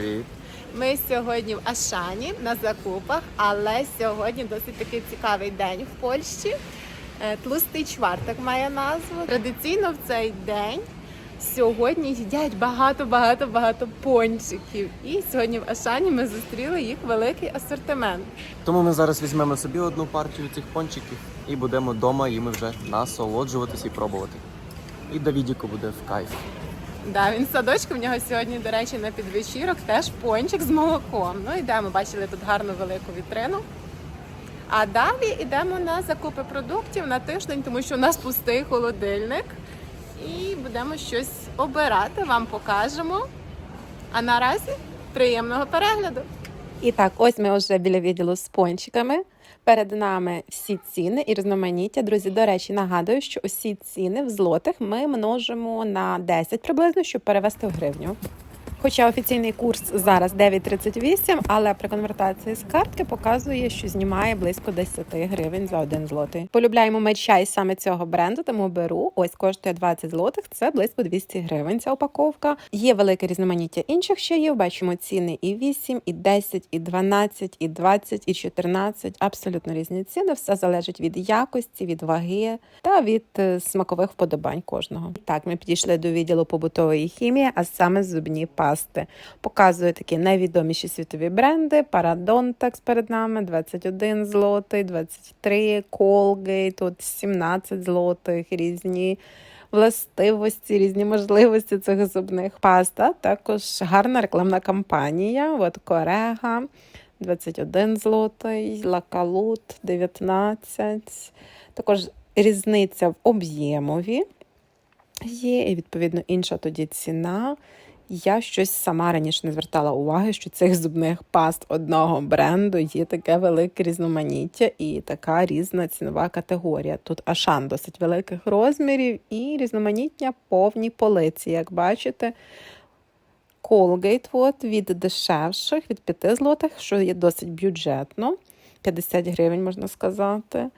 привіт! Ми сьогодні в Ашані на закупах, але сьогодні досить такий цікавий день в Польщі. Е, Тлустий чварток має назву. Традиційно в цей день сьогодні їдять багато, багато, пончиків. І сьогодні в Ашані ми зустріли їх великий асортимент. Тому ми зараз візьмемо собі одну партію цих пончиків і будемо вдома їми вже насолоджуватися і пробувати. І Давідіку буде в кайф. Да, він в садочку. В нього сьогодні, до речі, на підвечірок теж пончик з молоком. Ну йдемо, бачили тут гарну велику вітрину. А далі йдемо на закупи продуктів на тиждень, тому що у нас пустий холодильник. І будемо щось обирати, вам покажемо. А наразі приємного перегляду. І так, ось ми вже біля відділу з пончиками. Перед нами всі ціни і різноманіття. Друзі, до речі, нагадую, що усі ціни в злотих ми множимо на 10 приблизно, щоб перевести в гривню. Хоча офіційний курс зараз 9,38, але при конвертації з картки показує, що знімає близько 10 гривень за один злотий. Полюбляємо ми чай саме цього бренду, тому беру. Ось коштує 20 злотих, це близько 200 гривень. Ця упаковка. Є велике різноманіття інших чаїв. Бачимо ціни і 8, і 10, і 12, і 20, і 14. Абсолютно різні ціни. Все залежить від якості, від ваги та від е, смакових вподобань кожного. Так, ми підійшли до відділу побутової хімії, а саме зубні пасти. Показую такі найвідоміші світові бренди. Paradontax перед нами 21 злотий, 23, Colgate, тут 17 злотих, різні властивості, різні можливості цих зубних паст. А Також гарна рекламна кампанія. От Корега. 21 злотий, Лакалут 19. Також різниця в об'ємові є, і відповідно інша тоді ціна. Я щось сама раніше не звертала уваги, що цих зубних паст одного бренду є таке велике різноманіття і така різна цінова категорія. Тут ашан досить великих розмірів і різноманіття повні полиці, як бачите. Colgate от, від дешевших, від 5 злотих, що є досить бюджетно. 50 гривень, можна сказати.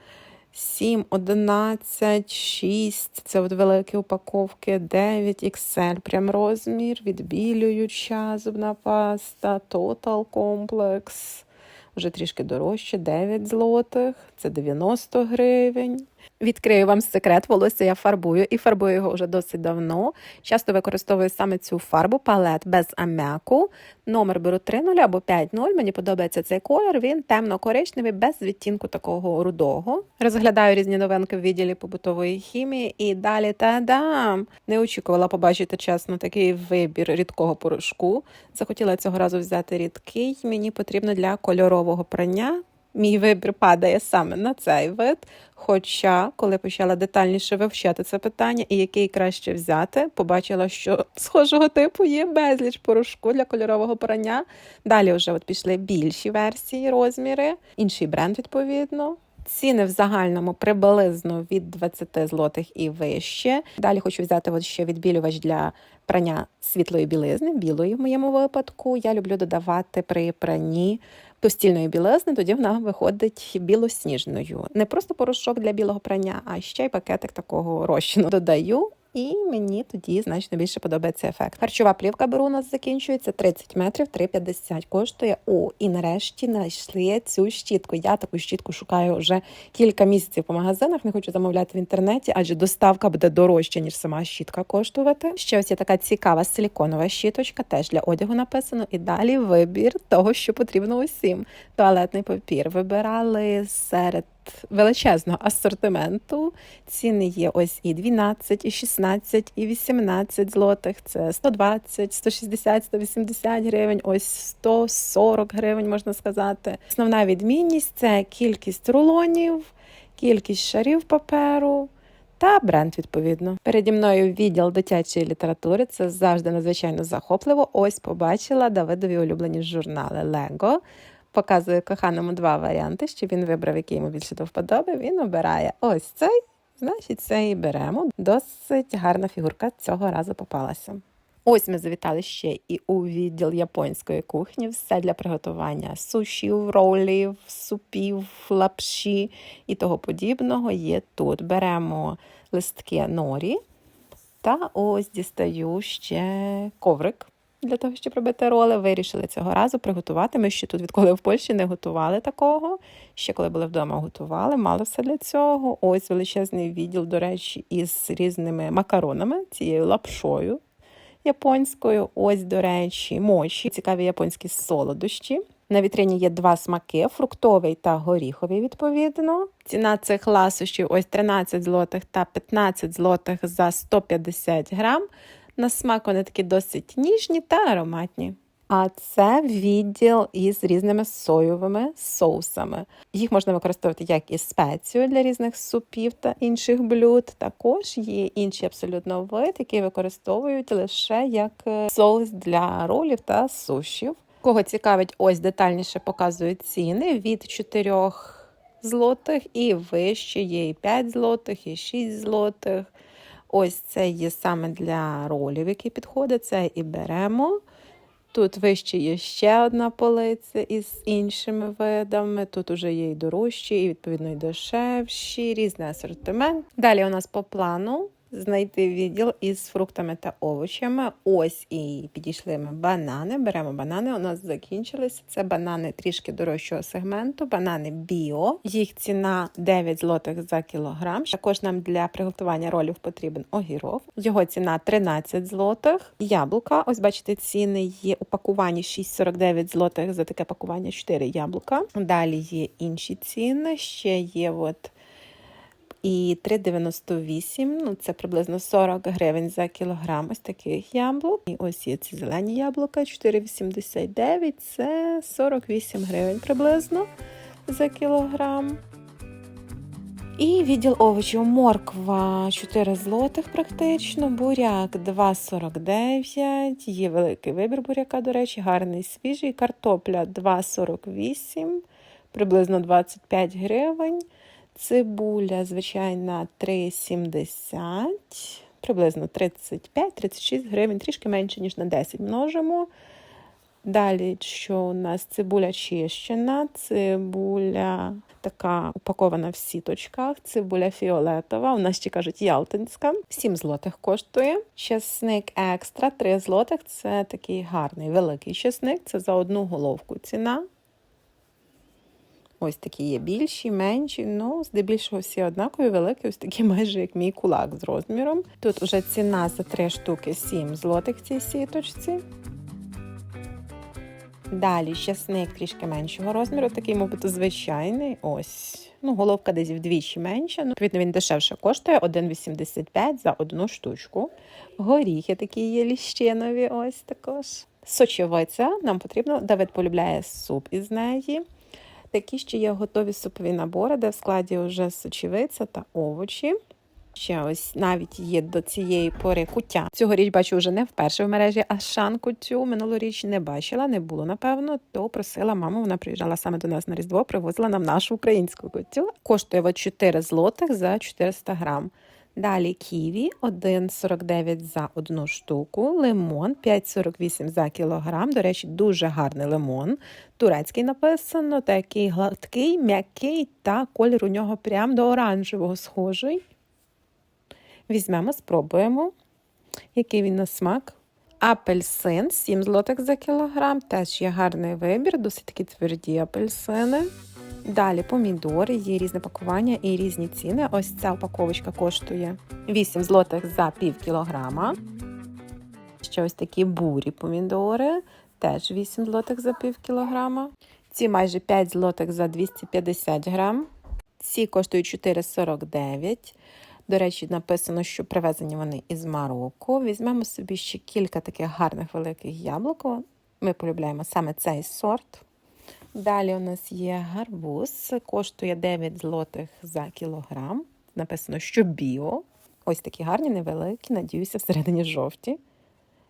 7, 11, 6, це от великі упаковки, 9 XL, прям розмір, відбілююча зубна паста, Total Complex, вже трішки дорожче, 9 злотих, це 90 гривень. Відкрию вам секрет, волосся я фарбую і фарбую його вже досить давно. Часто використовую саме цю фарбу, палет без аммяку. Номер беру 3.0 або 5.0. Мені подобається цей колір. Він темно-коричневий, без відтінку такого рудого. Розглядаю різні новинки в відділі побутової хімії. І далі та-дам! Не очікувала побачити чесно такий вибір рідкого порошку. Захотіла цього разу взяти рідкий. Мені потрібно для кольорового прання. Мій вибір падає саме на цей вид. Хоча, коли почала детальніше вивчати це питання і який краще взяти, побачила, що схожого типу є безліч порошку для кольорового прання. Далі вже от пішли більші версії, розміри, інший бренд відповідно. Ціни в загальному приблизно від 20 злотих і вище. Далі хочу взяти от ще відбілювач для прання світлої білизни, білої в моєму випадку. Я люблю додавати при пранні постільної білизни, тоді вона виходить білосніжною. Не просто порошок для білого прання, а ще й пакетик такого розчину додаю. І мені тоді значно більше подобається ефект. Харчова плівка беру у нас закінчується 30 метрів, 3,50 коштує. О, і нарешті знайшли цю щітку. Я таку щітку шукаю вже кілька місяців по магазинах. Не хочу замовляти в інтернеті, адже доставка буде дорожча, ніж сама щітка коштувати. Ще ось є така цікава силіконова щіточка, теж для одягу написано. І далі вибір того, що потрібно усім. Туалетний папір вибирали серед величезного асортименту. Ціни є ось і 12, і 16, і 18 злотих. Це 120, 160, 180 гривень, ось 140 гривень, можна сказати. Основна відмінність це кількість рулонів, кількість шарів паперу. Та бренд, відповідно. Переді мною відділ дитячої літератури. Це завжди надзвичайно захопливо. Ось побачила Давидові улюблені журнали Лего. Показую коханому два варіанти, щоб він вибрав, який йому більше до вподоби. Він обирає ось цей, значить, цей беремо. Досить гарна фігурка цього разу попалася. Ось ми завітали ще і у відділ японської кухні. Все для приготування сушів, ролів, супів, лапші і того подібного є тут. Беремо листки норі та ось дістаю ще коврик. Для того, щоб робити роли. Вирішили цього разу приготувати. Ми ще тут, відколи в Польщі не готували такого. Ще коли були вдома, готували, мали все для цього. Ось величезний відділ, до речі, із різними макаронами, цією лапшою японською. Ось, до речі, моші, цікаві японські солодощі. На вітрині є два смаки: фруктовий та горіховий, відповідно. Ціна цих ласощів ось 13 злотих та 15 злотих за 150 грам. На смак вони такі досить ніжні та ароматні. А це відділ із різними соєвими соусами. Їх можна використовувати як і спецію для різних супів та інших блюд. Також є інший абсолютно вид, який використовують лише як е, соус для ролів та сушів. Кого цікавить, ось детальніше показують ціни від 4 злотих і вище є і 5 злотих, і 6 злотих. Ось це є саме для ролів, які підходить, Це і беремо. Тут вище є ще одна полиця із іншими видами. Тут уже є і дорожчі, і відповідно і дешевші, різний асортимент. Далі у нас по плану знайти відділ із фруктами та овочами. Ось і підійшли ми банани. Беремо банани. У нас закінчилися. Це банани трішки дорожчого сегменту, банани біо. Їх ціна 9 злотих за кілограм. Також нам для приготування ролів потрібен огірок. Його ціна 13 злотих. Яблука. Ось бачите, ціни є у пакуванні 6,49 злотих за таке пакування 4 яблука. Далі є інші ціни. Ще є от і 3,98, ну це приблизно 40 гривень за кілограм ось таких яблук. І ось є ці зелені яблука 4,89, це 48 гривень приблизно за кілограм. І відділ овочів морква 4 злотих практично, буряк 2,49. Є великий вибір буряка, до речі, гарний свіжий. Картопля 2,48, приблизно 25 гривень. Цибуля, звичайна, 3,70, приблизно 35-36 гривень, трішки менше, ніж на 10 множимо. Далі, що у нас цибуля чищена, цибуля така упакована в сіточках, цибуля фіолетова, у нас ще кажуть ялтинська, 7 злотих коштує. Чесник екстра, 3 злотих, це такий гарний великий чесник, це за одну головку ціна. Ось такі є більші, менші, ну, здебільшого всі однакові, великі, ось такі майже як мій кулак з розміром. Тут уже ціна за 3 штуки 7 злотих цій сіточці. Далі щасник трішки меншого розміру, такий, мабуть, звичайний. Ось. Ну, головка десь вдвічі менша. Ну, відповідно, він дешевше коштує 1,85 за одну штучку. Горіхи такі є ліщинові, ось також. Сочевиця нам потрібно, Давид полюбляє суп із неї. Такі ще є готові супові набори, де в складі вже сочевиця та овочі. Ще ось навіть є до цієї пори куття. Цьогоріч бачу вже не вперше в мережі, а шанку цю минулоріч не бачила, не було напевно. То просила маму. Вона приїжджала саме до нас на різдво, привозила нам нашу українську куттю. Коштує 4 злотих за 400 грам. Далі ківі 1,49 за одну штуку, лимон 5,48 за кілограм. До речі, дуже гарний лимон. Турецький написано, такий гладкий, м'який та колір у нього прям до оранжевого схожий. Візьмемо, спробуємо, який він на смак. Апельсин 7 злотих за кілограм. Теж є гарний вибір, досить такі тверді апельсини. Далі помідори, є різне пакування і різні ціни. Ось ця упаковочка коштує 8 злотих за пів кілограма. Ще ось такі бурі помідори, теж 8 злотих за пів кілограма. Ці майже 5 злотих за 250 грам. Ці коштують 4,49. До речі, написано, що привезені вони із Марокко. Візьмемо собі ще кілька таких гарних великих яблук. Ми полюбляємо саме цей сорт. Далі у нас є гарбуз, коштує 9 злотих за кілограм. Написано, що біо. Ось такі гарні, невеликі, надіюся, всередині жовті.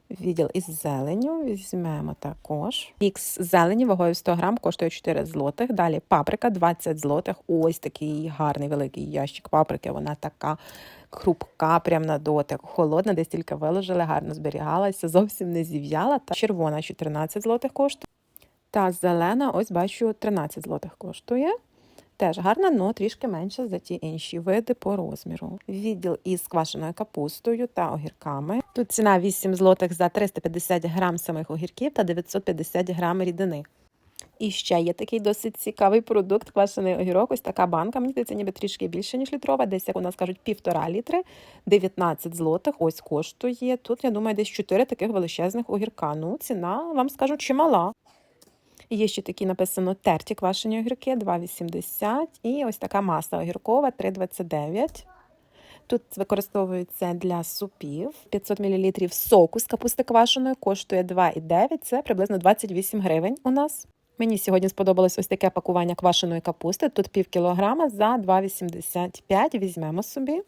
Відділ із зеленю візьмемо також. Мікс зелені вагою 100 грам коштує 4 злотих. Далі паприка 20 злотих. Ось такий гарний великий ящик паприки. Вона така хрупка, прям на дотик. Холодна, десь тільки виложили, гарно зберігалася, зовсім не зів'яла. Та червона 14 злотих коштує. Та зелена, ось бачу, 13 злотих коштує. Теж гарна, але трішки менша за ті інші види по розміру. Відділ із квашеною капустою та огірками. Тут ціна 8 злотих за 350 грам самих огірків та 950 грам рідини. І ще є такий досить цікавий продукт квашений огірок. Ось така банка. Мені здається, ніби трішки більше, ніж літрова. Десь, як у нас кажуть, півтора літри, 19 злотих. Ось коштує. Тут, я думаю, десь 4 таких величезних огірка. Ну, ціна, вам скажу, чимала. І Є ще такі написано терті квашені огірки 2,80 і ось така маса огіркова 3,29. Тут використовується для супів 500 мл соку з капусти квашеної, коштує 2,9, це приблизно 28 гривень у нас. Мені сьогодні сподобалось ось таке пакування квашеної капусти. Тут пів кілограма за 2,85. Візьмемо собі.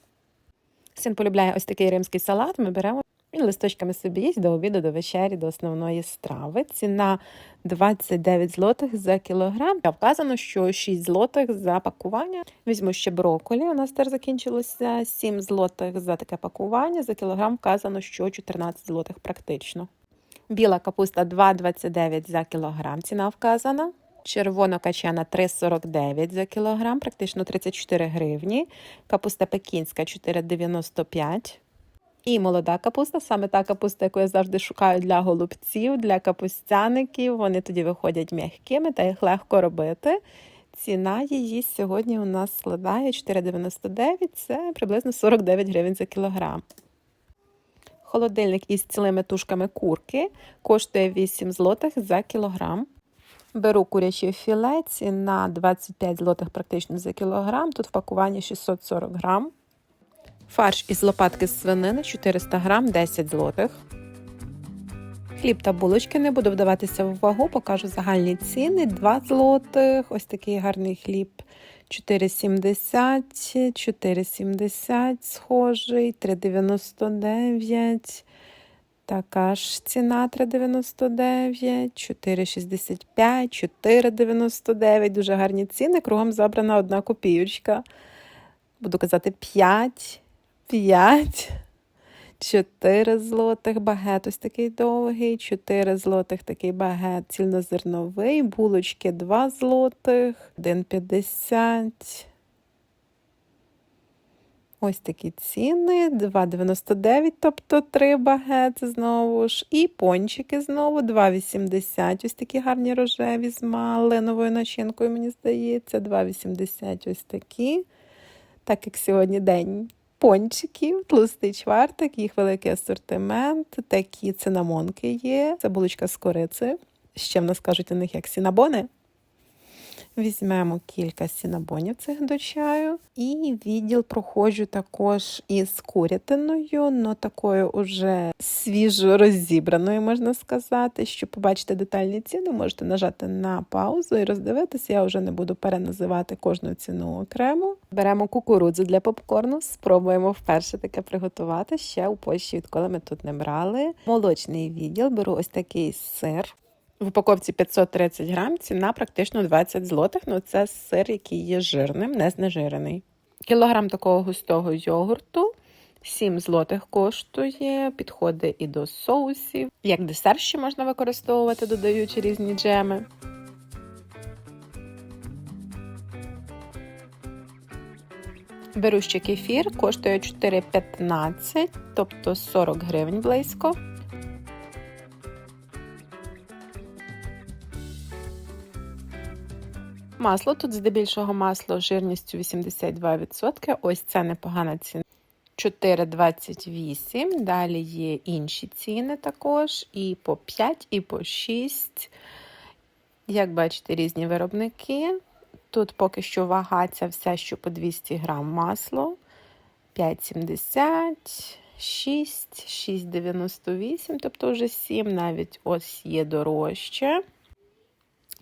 Син полюбляє ось такий римський салат. Ми беремо листочками собі їсть до обіду, до вечері, до основної страви. Ціна 29 злотих за кілограм. Вказано, що 6 злотих за пакування. Візьму ще брокколі. У нас теж закінчилося 7 злотих за таке пакування. За кілограм вказано, що 14 злотих практично. Біла капуста 2,29 за кілограм. Ціна вказана. Червона качана 3,49 за кілограм, практично 34 гривні. Капуста пекінська 4,95. І молода капуста, саме та капуста, яку я завжди шукаю для голубців, для капустяників. Вони тоді виходять м'якими та їх легко робити. Ціна її сьогодні у нас складає 4,99, це приблизно 49 гривень за кілограм. Холодильник із цілими тушками курки коштує 8 злотих за кілограм. Беру куряче філе, ціна 25 злотих практично за кілограм. Тут в пакуванні 640 грам. Фарш із лопатки з свинини 400 грам 10 злотих. Хліб та булочки не буду вдаватися в вагу, покажу загальні ціни. 2 злотих. Ось такий гарний хліб 4,70, 4,70 схожий, 3,99. Така ж ціна 3,99, 4,65, 4,99. Дуже гарні ціни. Кругом забрана одна копійочка. Буду казати 5, 5, 4 злотих багет. Ось такий довгий, 4 злотих такий багет цільнозерновий, булочки 2 злотих, 1,50. Ось такі ціни, 2,99, тобто 3 багети знову ж. І пончики знову 2,80. Ось такі гарні рожеві з малиновою начинкою, мені здається. 2,80 ось такі. Так як сьогодні день пончиків, тлустий чвартик, їх великий асортимент, такі цинамонки є. Це булочка з корицею. Ще в нас кажуть у них як сінабони. Візьмемо кілька сінабонів цих до чаю. І відділ проходжу також із курятиною, но такою уже свіжо розібраною, можна сказати. Щоб побачити детальні ціни, можете нажати на паузу і роздивитися. Я вже не буду переназивати кожну ціну окремо. Беремо кукурудзу для попкорну, спробуємо вперше таке приготувати ще у Польщі, відколи ми тут не брали. Молочний відділ беру ось такий сир. В упаковці 530 грам, ціна практично 20 злотих. Ну це сир, який є жирним, не знежирений. Кілограм такого густого йогурту 7 злотих коштує, підходить і до соусів. Як десерт ще можна використовувати, додаючи різні джеми. Беру ще кефір, коштує 4,15, тобто 40 гривень близько. Масло тут здебільшого масло жирністю 82%. Ось це непогана ціна. 4,28. Далі є інші ціни також. І по 5, і по 6. Як бачите, різні виробники. Тут поки що вага ця вся, що по 200 грам масло. 5,70, 6, 6,98, тобто вже 7, навіть ось є дорожче.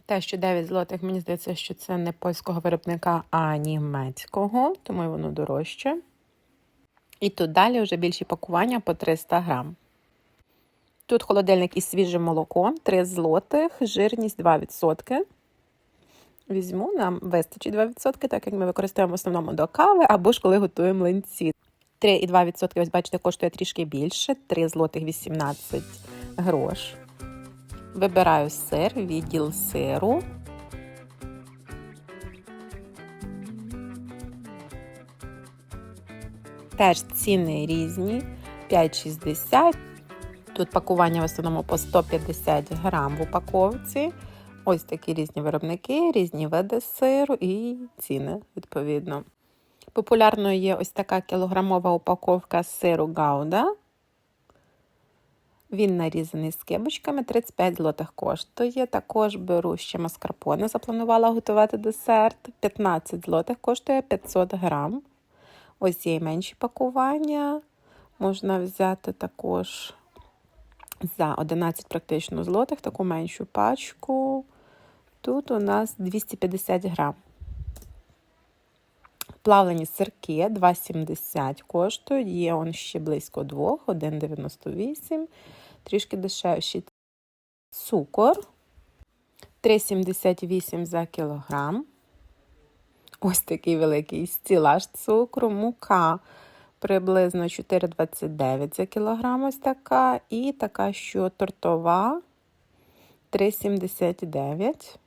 Те, що 9 злотих, мені здається, що це не польського виробника, а німецького, тому й воно дорожче. І тут далі вже більші пакування по 300 грам. Тут холодильник із свіжим молоком, 3 злотих, жирність 2%. Візьму, нам вистачить 2%, так як ми використовуємо в основному до кави або ж коли готуємо млинці. 3,2%, ось бачите, коштує трішки більше, 3 злотих 18 грош. Вибираю сир, відділ сиру. Теж ціни різні 5,60. Тут пакування в основному по 150 грам в упаковці. Ось такі різні виробники, різні види сиру і ціни, відповідно. Популярною є ось така кілограмова упаковка сиру Гауда. Він нарізаний з кибочками, 35 злотих коштує. Також беру ще маскарпоне, запланувала готувати десерт. 15 злотих коштує 500 грам. Ось є і менші пакування. Можна взяти також за 11 практично злотих, таку меншу пачку. Тут у нас 250 грам. Плавлені сирки 2,70 коштують. Є он ще близько 2, 1,98. Трішки дешевші. Цукор 3,78 за кілограм. Ось такий великий стілаж цукру, мука приблизно 4,29 за кілограм. Ось така. І така, що тортова 3,79.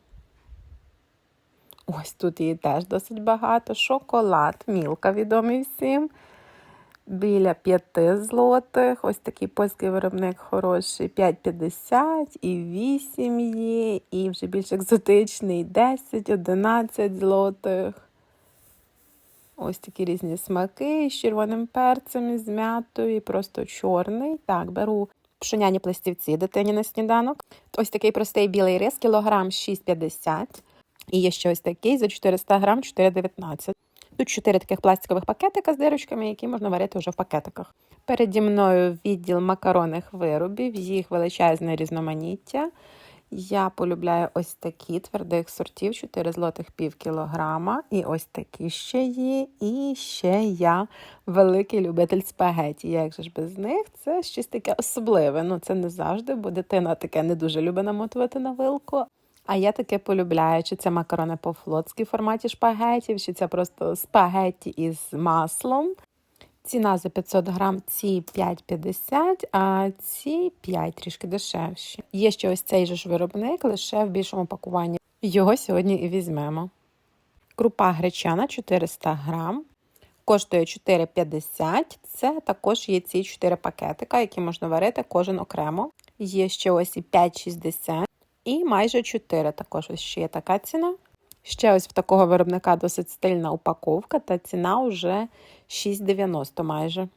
Ось тут її теж досить багато. Шоколад, мілка відомий всім. Біля 5 злотих. Ось такий польський виробник хороший. 5,50 і 8 є, і вже більш екзотичний 10, 11 злотих. Ось такі різні смаки з червоним перцем, з м'ятою, і просто чорний. Так, беру пшеняні пластівці дитині на сніданок. Ось такий простий білий рис, кілограм 6,50. І є ще ось такий за 400 грам 4,19. Тут чотири таких пластикових пакетика з дирочками, які можна варити вже в пакетиках. Переді мною відділ макаронних виробів, їх величезне різноманіття. Я полюбляю ось такі твердих сортів, 4 злотих пів кілограма. І ось такі ще є. І ще я великий любитель спагеті. Як же ж без них? Це щось таке особливе. Ну, це не завжди, бо дитина таке не дуже любить намотувати на вилку. А я таке полюбляю, чи це макарони по-флотськи в форматі шпагетів, чи це просто спагетті із маслом. Ціна за 500 грам ці 5,50, а ці 5 трішки дешевші. Є ще ось цей же ж виробник, лише в більшому пакуванні. Його сьогодні і візьмемо. Крупа гречана 400 грам. Коштує 4,50. Це також є ці 4 пакетика, які можна варити кожен окремо. Є ще ось і 5,60 і майже 4. Також ще є така ціна. Ще ось в такого виробника досить стильна упаковка, та ціна вже 6,90 майже.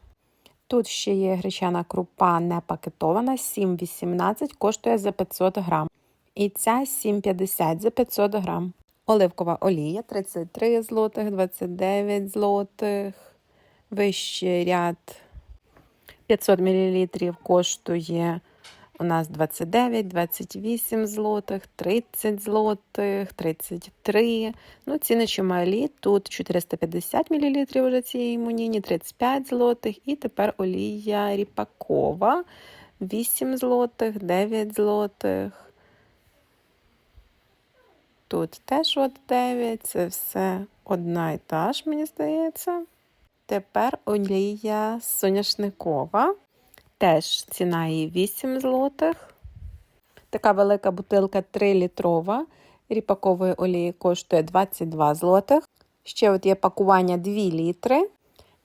Тут ще є гречана крупа не пакетована, 7,18 коштує за 500 грам. І ця 7,50 за 500 грам. Оливкова олія 33 злотих, 29 злотих. Вищий ряд 500 мл коштує у нас 29, 28 злотих, 30 злотих, 33. Ну, ціни чималі. Тут 450 мл вже цієї муніні, 35 злотих. І тепер олія ріпакова 8 злотих, 9 злотих. Тут теж от 9. Це все одна і та ж, мені здається. Тепер олія соняшникова. Теж ціна її 8 злотих. Така велика бутилка 3-літрова ріпакової олії коштує 22 злотих. Ще от є пакування 2 літри.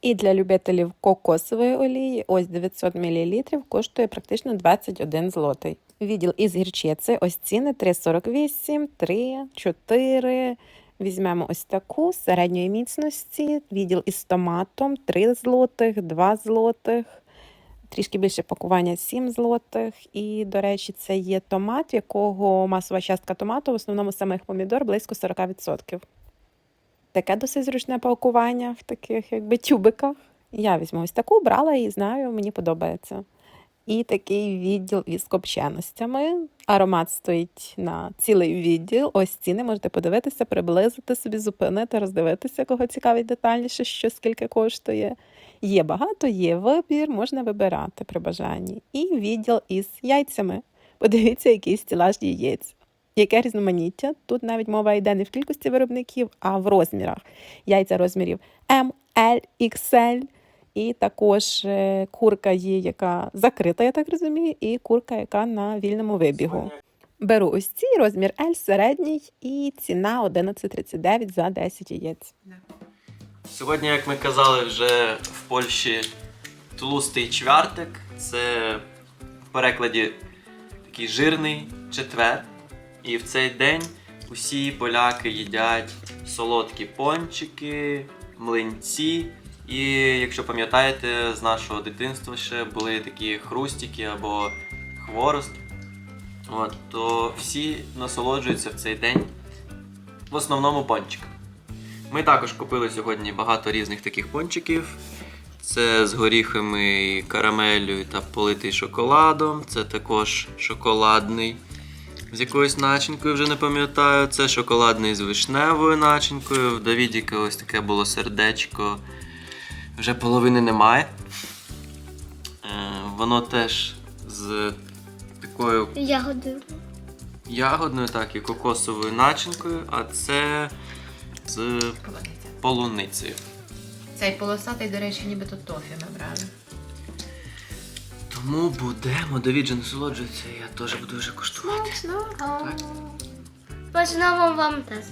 І для любителів кокосової олії, ось 900 мл, коштує практично 21 злотий. Відділ із гірчиці, ось ціни 3,48, 3, 4. Візьмемо ось таку середньої міцності. Відділ із томатом 3 злотих, 2 злотих. Трішки більше пакування 7 злотих. І, до речі, це є томат, в якого масова частка томату, в основному самих помідор, близько 40%. Таке досить зручне пакування в таких якби тюбиках. Я візьму ось таку, брала і знаю, мені подобається. І такий відділ із копченостями. Аромат стоїть на цілий відділ. Ось ціни можете подивитися, приблизити собі, зупинити, роздивитися, кого цікавить детальніше, що скільки коштує. Є багато, є вибір, можна вибирати при бажанні. І відділ із яйцями. Подивіться, який стілаж яєць. Яке різноманіття? Тут навіть мова йде не в кількості виробників, а в розмірах. Яйця розмірів М, L, XL. І також е, курка є, яка закрита, я так розумію, і курка, яка на вільному вибігу. Беру ось ці розмір L середній і ціна 11,39 за 10 яєць. Сьогодні, як ми казали, вже в Польщі тлустий чвяртик. Це в перекладі такий жирний четвер. І в цей день усі поляки їдять солодкі пончики, млинці. І якщо пам'ятаєте, з нашого дитинства ще були такі хрустики або хворост. От, то всі насолоджуються в цей день в основному пончиками. Ми також купили сьогодні багато різних таких пончиків. Це з горіхами, і карамеллю та политий шоколадом. Це також шоколадний з якоюсь начинкою, вже не пам'ятаю. Це шоколадний з вишневою начинкою. В Давідіка ось таке було сердечко. Вже половини немає. Е, воно теж з такою Ягоди. ягодною, так і кокосовою начинкою, а це з полуницею. Цей полосатий, до речі, нібито тофі набрали. Тому будемо, Давід же насолоджується, я теж буду вже куштувати. Так. Почнемо вам тест.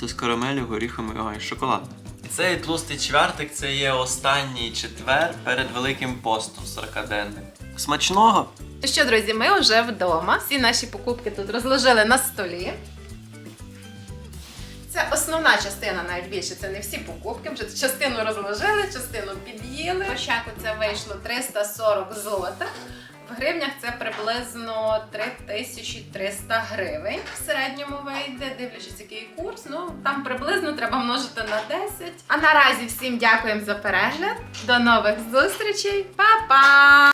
Це з карамелю, горіхами ага, і шоколад. Цей тлустий чвертик це є останній четвер перед Великим постом 40-денним. Смачного! Ну що, друзі, ми вже вдома. Всі наші покупки тут розложили на столі. Це основна частина, навіть більше. Це не всі покупки. Вже частину розложили, частину під'їли. Пощаку це вийшло 340 злотих. В гривнях це приблизно 3300 гривень. В середньому вийде, дивлячись, який курс. Ну там приблизно треба множити на 10. А наразі всім дякуємо за перегляд. До нових зустрічей. Па-па!